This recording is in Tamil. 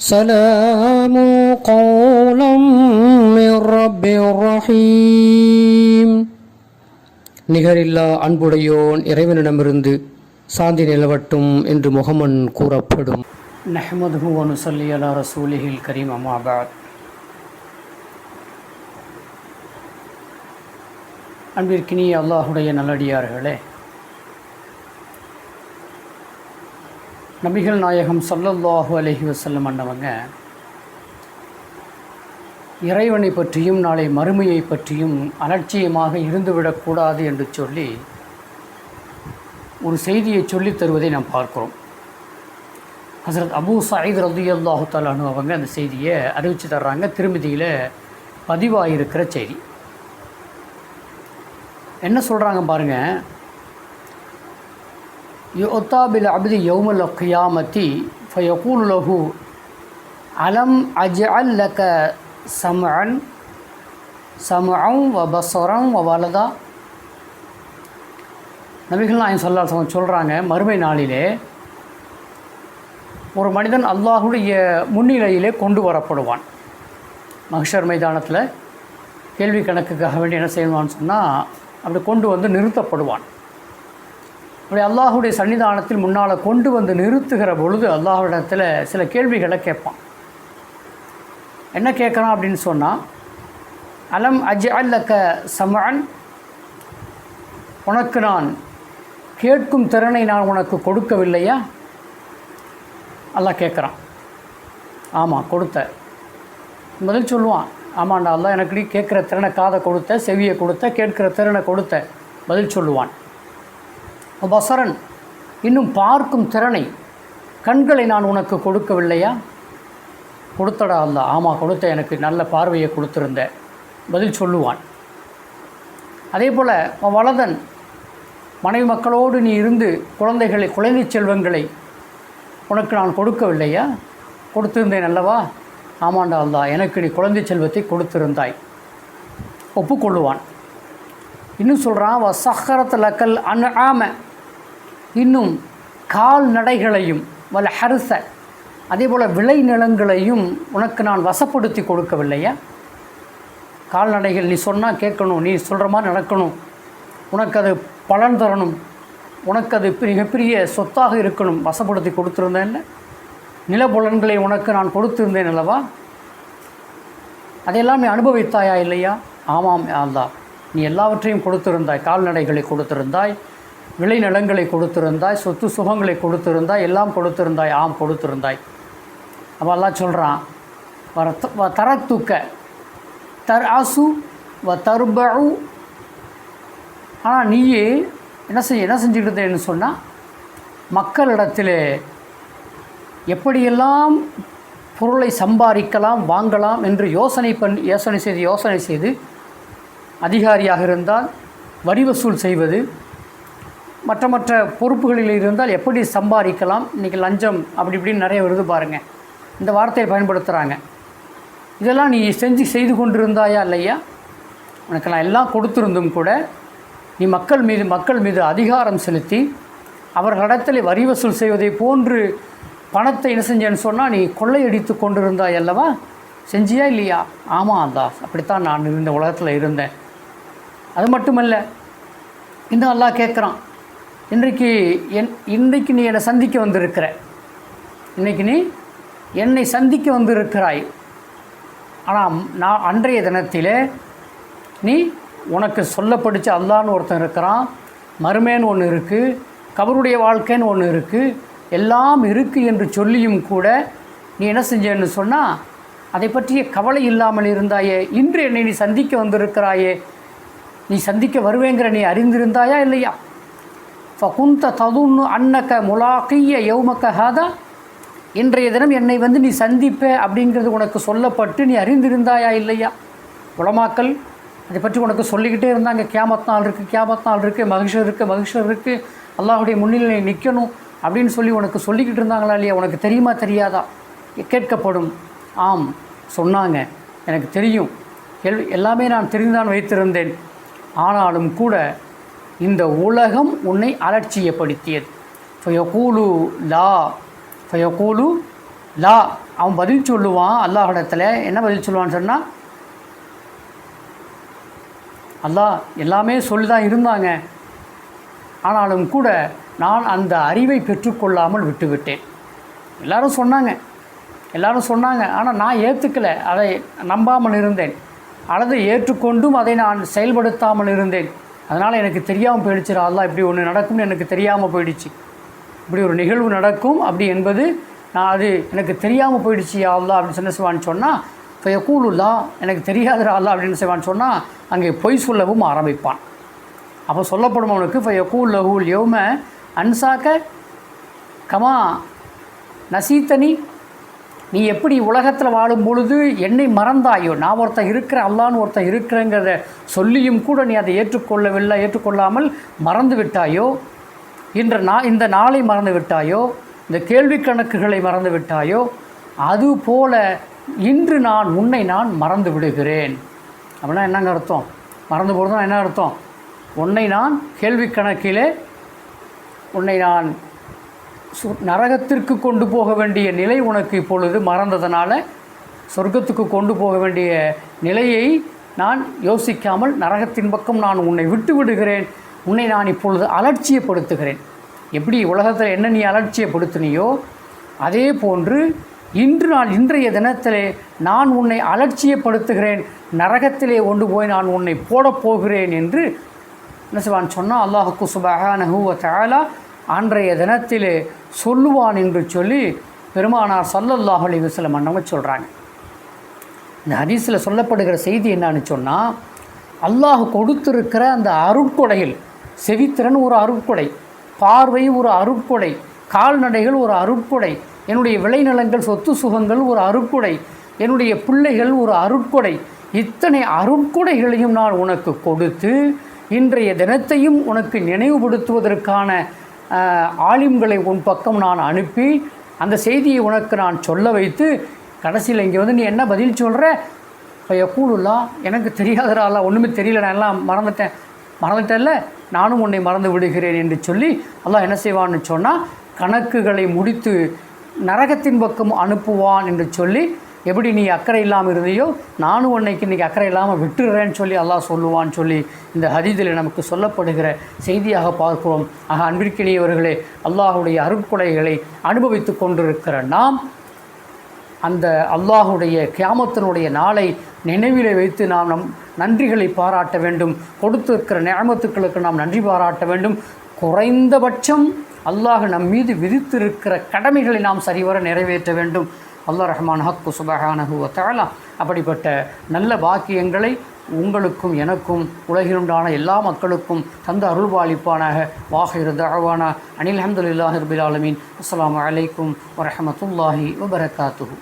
سلام قولا من رب رحيم நிகரில்லா அன்புடையோன் இறைவனிடமிருந்து சாந்தி நிலவட்டும் என்று முகமன் கூறப்படும் நஹ்மதுஹு வனுசல்லி அலா ரசூலிஹில் கரீம் அமாபாத் அன்பிற்கினிய அல்லாஹுடைய நல்லடியார்களே நபிகள் நாயகம் ஸல்லல்லாஹு அலஹி வசல்லம் அண்ணவங்க இறைவனை பற்றியும் நாளை மறுமையை பற்றியும் அலட்சியமாக இருந்துவிடக்கூடாது என்று சொல்லி ஒரு செய்தியை சொல்லித் தருவதை நாம் பார்க்கிறோம். ஹசரத் அபு சாயித் ரதி அல்லாஹு தாலானு அவங்க அந்த செய்தியை அறிவித்து தர்றாங்க. திருமதியில் பதிவாகிருக்கிற செய்தி. என்ன சொல்கிறாங்க பாருங்கள் யுத்தா பில் அப்தி யௌமல் கியாமத்தி ஃபயகூல் லஹு அலம் அஜ்அல் லக சமன் சமம் வ பஸரம் வ வலதா? நபிகள் நாயகம் சொல்லா சொல்கிறாங்க மறுமை நாளிலே ஒரு மனிதன் அல்லாஹுடைய முன்னிலையிலே கொண்டு வரப்படுவான். மகிஷர் மைதானத்தில் கேள்வி கணக்குக்காக வேண்டி என்ன செய்வான்னு சொன்னால் அப்படி கொண்டு வந்து நிறுத்தப்படுவான். அப்படி அல்லாஹுடைய சன்னிதானத்தில் முன்னால் கொண்டு வந்து நிறுத்துகிற பொழுது அல்லாஹுடத்தில் சில கேள்விகளை கேட்பான். என்ன கேட்குறான் அப்படின்னு சொன்னால் அலம் அஜ் அல்லக்க சமன் உனக்கு நான் கேட்கும் திறனை நான் உனக்கு கொடுக்கவில்லையா? அல்லாஹ் கேட்குறான். ஆமாம் கொடுத்த. பதில் சொல்லுவான். ஆமாண்டா அல்லாஹ் எனக்கு நீ கேட்குற திறனை காதை கொடுத்த செவியை கொடுத்த கேட்குற திறனை கொடுத்த. பதில் சொல்லுவான். பசரன் இன்னும் பார்க்கும் திறனை கண்களை நான் உனக்கு கொடுக்கவில்லையா? கொடுத்தடா அல்ல ஆமாம் கொடுத்த. எனக்கு நல்ல பார்வையை கொடுத்துருந்த. பதில் சொல்லுவான். அதே போல் வலதன் மனைவி மக்களோடு நீ இருந்து குழந்தைகளை குழந்தை செல்வங்களை உனக்கு நான் கொடுக்கவில்லையா? கொடுத்திருந்தேன் அல்லவா? ஆமாண்டா அல்லா எனக்கு நீ குழந்தை செல்வத்தை கொடுத்திருந்தாய். ஒப்புக்கொள்ளுவான். இன்னும் சொல்கிறான் வ அக்கல் லக்கல் அன் ஆம இன்னும் கால்நடைகளையும் வல ஹரிச அதே போல் விளைநிலங்களையும் உனக்கு நான் வசப்படுத்தி கொடுக்கவில்லையா? கால்நடைகள் நீ சொன்னால் கேட்கணும் நீ சொல்கிற மாதிரி நடக்கணும். உனக்கு அது பலன் தரணும். உனக்கு அது மிகப்பெரிய சொத்தாக இருக்கணும். வசப்படுத்தி கொடுத்துருந்தேன் நிலப்புலன்களை உனக்கு நான் கொடுத்திருந்தேன் அல்லவா? அதையெல்லாம் நீ அனுபவித்தாயா இல்லையா? ஆமாம் ஆந்தா நீ எல்லாவற்றையும் கொடுத்திருந்தாய். கால்நடைகளை கொடுத்திருந்தாய். விளைநிலங்களை கொடுத்திருந்தாய் சொத்து சுகங்களை கொடுத்திருந்தாய் எல்லாம் கொடுத்திருந்தாய் ஆம் கொடுத்திருந்தாய். அவெல்லாம் சொல்கிறான் வர வ தரத்துக்க தர் ஆசு வ தர்பு ஆனால் நீயே என்ன செய் என்ன செஞ்சுக்கிட்டேன்னு சொன்னால் மக்களிடத்தில் எப்படியெல்லாம் பொருளை சம்பாதிக்கலாம் வாங்கலாம் என்று யோசனை பண் யோசனை செய்து யோசனை செய்து அதிகாரியாக இருந்தால் வரி வசூல் செய்வது மற்ற மற்ற பொறுப்புகளில் இருந்தால் எப்படி சம்பாதிக்கலாம்? இன்றைக்கி லஞ்சம் அப்படி இப்படின்னு நிறைய வருது பாருங்கள் இந்த வார்த்தையை பயன்படுத்துகிறாங்க இதெல்லாம் நீ செஞ்சு செய்து கொண்டிருந்தாயா இல்லையா? உனக்கு நான் எல்லாம் கொடுத்துருந்தும் கூட நீ மக்கள் மீது மக்கள் மீது அதிகாரம் செலுத்தி அவர்களிடத்தில் வரி வசூல் செய்வதை போன்று பணத்தை என்ன செஞ்சேன்னு சொன்னால் நீ கொள்ளையடித்து கொண்டிருந்தாய் அல்லவா? செஞ்சியா இல்லையா? ஆமாம் அந்தா அப்படித்தான் நான் இருந்த உலகத்தில் இருந்தேன். அது மட்டுமல்ல இன்னும் நல்லா கேட்குறான் இன்றைக்கு என் இன்றைக்கு நீ என்னை சந்திக்க வந்திருக்கிற. இன்றைக்கி நீ என்னை சந்திக்க வந்திருக்கிறாய். ஆனால் நான் அன்றைய தினத்தில் நீ உனக்கு சொல்லப்படிச்ச அல்லான்னு ஒருத்தன் இருக்கிறான். மருமேன்னு ஒன்று இருக்குது கபருடைய வாழ்க்கைன்னு ஒன்று இருக்குது எல்லாம் இருக்குது என்று சொல்லியும் கூட நீ என்ன செஞ்சேன்னு சொன்னால் அதை பற்றிய கவலை இல்லாமல் இருந்தாயே. இன்று என்னை நீ சந்திக்க வந்திருக்கிறாயே. நீ சந்திக்க வருவேங்கிற நீ அறிந்திருந்தாயா இல்லையா? ஃபகுந்த ததுன்னு அன்னக்க முலாக்கிய யௌமக்க ஹாதா இன்றைய தினம் என்னை வந்து நீ சந்திப்ப அப்படிங்கிறது உனக்கு சொல்லப்பட்டு நீ அறிந்திருந்தாயா இல்லையா? உலமாக்கல் அதை பற்றி உனக்கு சொல்லிக்கிட்டே இருந்தாங்க. கேமத் நாள் இருக்குது கேமத் நாள் இருக்குது மகிஷர் இருக்குது மகிஷர் இருக்குது அல்லாஹுடைய முன்னிலை நிற்கணும் அப்படின்னு சொல்லி உனக்கு சொல்லிக்கிட்டு இருந்தாங்களா இல்லையா? உனக்கு தெரியுமா தெரியாதா? கேட்கப்படும். ஆம் சொன்னாங்க. எனக்கு தெரியும். எல் எல்லாமே நான் தெரிந்துதான் வைத்திருந்தேன். ஆனாலும் கூட இந்த உலகம் உன்னை அலட்சியப்படுத்தியது. ஃபயகூலு லா. ஃபயகூலு லா. அவன் பதில் சொல்லுவான் அல்லாஹிடத்தில் என்ன பதில் சொல்லுவான்னு சொன்னால் அல்லாஹ் எல்லாமே சொல்லி தான் இருந்தாங்க. ஆனாலும் கூட நான் அந்த அறிவை பெற்றுக்கொள்ளாமல் விட்டுவிட்டேன். எல்லாரும் சொன்னாங்க. எல்லாரும் சொன்னாங்க. ஆனால் நான் ஏற்றுக்கலை அதை நம்பாமல் இருந்தேன். அல்லது ஏற்றுக்கொண்டும் அதை நான் செயல்படுத்தாமல் இருந்தேன். அதனால் எனக்கு தெரியாமல் போயிடுச்சு அல்லாஹ் இப்படி ஒன்று நடக்கும்னு எனக்கு தெரியாமல் போயிடுச்சு. இப்படி ஒரு நிகழ்வு நடக்கும் அப்படி என்பது நான் அது எனக்கு தெரியாமல் போயிடுச்சு யா அப்படின்னு சொன்ன செய்வான்னு சொன்னால் இப்போ யக்கூலுல்லா எனக்கு தெரியாத அல்லாஹ் அப்படின்னு செய்வான்னு சொன்னால் அங்கே பொய் சொல்லவும் ஆரம்பிப்பான். அப்போ சொல்லப்படும் அவனுக்கு இப்போ எக்கூல் லஹூல் யௌம அன்சாக்க கமா நசீத்தனி நீ எப்படி உலகத்தில் வாழும் பொழுது என்னை மறந்தாயோ? நான் ஒருத்தன் இருக்கிறேன் அல்லான்னு ஒருத்தன் இருக்கிறேங்கிறத சொல்லியும் கூட நீ அதை ஏற்றுக்கொள்ளவில்லை ஏற்றுக்கொள்ளாமல் மறந்து விட்டாயோ? இன்று நான் இந்த நாளை மறந்து விட்டாயோ? இந்த கேள்வி கணக்குகளை மறந்து விட்டாயோ? அதுபோல இன்று நான் உன்னை நான் மறந்து விடுகிறேன். அப்படின்னா என்னங்க அர்த்தம்? மறந்து போகிறதுனா என்ன அர்த்தம்? உன்னை நான் கேள்வி கணக்கிலே உன்னை நான் நரகத்திற்கு கொண்டு போக வேண்டிய நிலை உனக்கு இப்பொழுது மறந்ததனால சொர்க்கத்துக்கு கொண்டு போக வேண்டிய நிலையை நான் யோசிக்காமல் நரகத்தின் பக்கம் நான் உன்னை விட்டு விடுகிறேன். உன்னை நான் இப்பொழுது அலட்சியப்படுத்துகிறேன். எப்படி உலகத்தில் என்ன நீ அலட்சியப்படுத்தினியோ அதே போன்று இன்று நான் இன்றைய தினத்திலே நான் உன்னை அலட்சியப்படுத்துகிறேன். நரகத்திலே கொண்டு போய் நான் உன்னை போடப் போகிறேன் என்று என்ன செய்வான்? சொன்னால் அல்லாஹுக்கு குசுபாக வ அன்றைய தினத்திலே சொல்லுவான் என்று சொல்லி பெருமானார் சல்லல்லாஹ் அலி வசலம் அண்ணவங்க சொல்கிறாங்க இந்த ஹதீஸில் சொல்லப்படுகிற செய்தி என்னான்னு சொன்னால் அல்லாஹ் கொடுத்திருக்கிற அந்த அருட்கொடையில் செவித்திறன் ஒரு அருட்கொடை பார்வை ஒரு அருட்கொடை கால்நடைகள் ஒரு அருட்கொடை என்னுடைய விளைநிலங்கள் சொத்து சுகங்கள் ஒரு அருட்கொடை என்னுடைய பிள்ளைகள் ஒரு அருட்கொடை இத்தனை அருட்கொடைகளையும் நான் உனக்கு கொடுத்து இன்றைய தினத்தையும் உனக்கு நினைவுபடுத்துவதற்கான ஆலிம்களை உன் பக்கம் நான் அனுப்பி அந்த செய்தியை உனக்கு நான் சொல்ல வைத்து கடைசியில் இங்கே வந்து நீ என்ன பதில் சொல்கிற இப்போ எப்பூலுல்லா எனக்கு தெரியாதரால ஒன்றுமே தெரியல நான் எல்லாம் மறந்துட்டேன். மறந்துட்டேன்ல நானும் உன்னை மறந்து விடுகிறேன் என்று சொல்லி அல்லாஹ் என்ன செய்வான்னு சொன்னால் கணக்குகளை முடித்து நரகத்தின் பக்கம் அனுப்புவான் என்று சொல்லி எப்படி நீ அக்கறை இல்லாமல் இருந்தியோ நானும் உன்னைக்கு இன்றைக்கி அக்கறை இல்லாமல் விட்டுடுறேன்னு சொல்லி அல்லாஹ் சொல்லுவான்னு சொல்லி இந்த ஹதீதில் நமக்கு சொல்லப்படுகிற செய்தியாக பார்க்கிறோம். ஆக அன்பிற்கினியவர்களே அல்லாஹுடைய அருட்கொடைகளை அனுபவித்து கொண்டிருக்கிற நாம் அந்த அல்லாஹுடைய கியாமத்தினுடைய நாளை நினைவில் வைத்து நாம் நம் நன்றிகளை பாராட்ட வேண்டும். கொடுத்திருக்கிற நியமத்துக்களுக்கு நாம் நன்றி பாராட்ட வேண்டும். குறைந்தபட்சம் அல்லாஹ் நம் மீது விதித்திருக்கிற கடமைகளை நாம் சரிவர நிறைவேற்ற வேண்டும். அல்லா ரஹ்மான் ஹக்கு சுபஹானஹு தகலா அப்படிப்பட்ட நல்ல பாக்கியங்களை உங்களுக்கும் எனக்கும் உலகிலுண்டான எல்லா மக்களுக்கும் தந்த அருள்பாலிப்பானாக வாஹிர் தகவானா அனில் அஹமதுல்லாஹி ரபில் ஆலமீன். அலைக்கும் வரமத்துல்லாஹி வபரகாத்துஹூ.